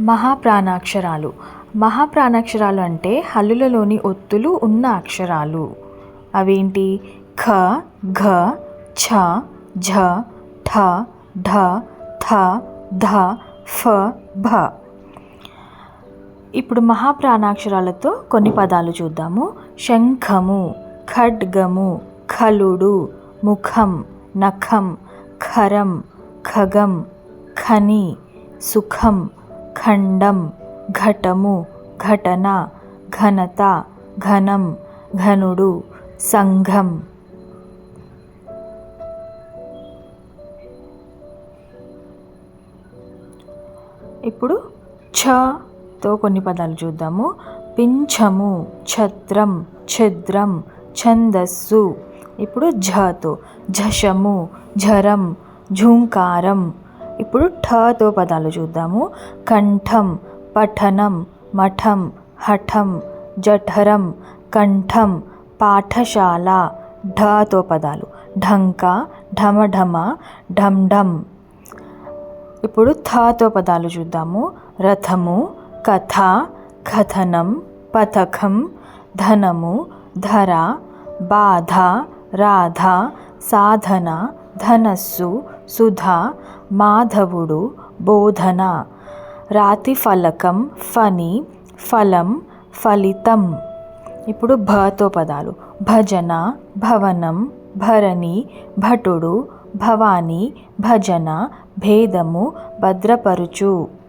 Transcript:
మహాప్రాణాక్షరాలు. మహాప్రాణాక్షరాలు అంటే హల్లులలోని ఒత్తులు ఉన్న అక్షరాలు. అవేంటి? ఖ ఘ ఛ ఝ ఠ ఢ థ ధ ఫ భ. ఇప్పుడు మహాప్రాణాక్షరాలతో కొన్ని పదాలు చూద్దాము. శంఖము ఖడ్గము ఖలుడు ముఖం నఖం ఖరం ఖగం ఖని సుఖం ఖండం ఘటము ఘటన ఘనత ఘనం ఘనుడు సంఘం. ఇప్పుడు ఛతో కొన్ని పదాలు చూద్దాము. పింఛము ఛత్రం ఛద్రం ఛందస్సు. ఇప్పుడు ఝతో ఝషము ఝరం ఝుంకారం. ఇప్పుడు ఠతో పదాలు చూద్దాము. కంఠం పఠనం మఠం హఠం జఠరం కంఠం పాఠశాల ఢతో పదాలు. ఢంక ఢమఢమ ఢంఢం ఇప్పుడు థతో పదాలు చూద్దాము. రథము కథ కథనం పథకం ధనము ధర బాధ రాధ సాధన ధనస్సు సుధ మాధవుడు బోధన. రాతి ఫలకం ఫని ఫలం ఫలితం. ఇప్పుడు భతో పదాలు. భజన భవనం భరణి భటుడు భవాని భజన భేదము భద్రపరుచు.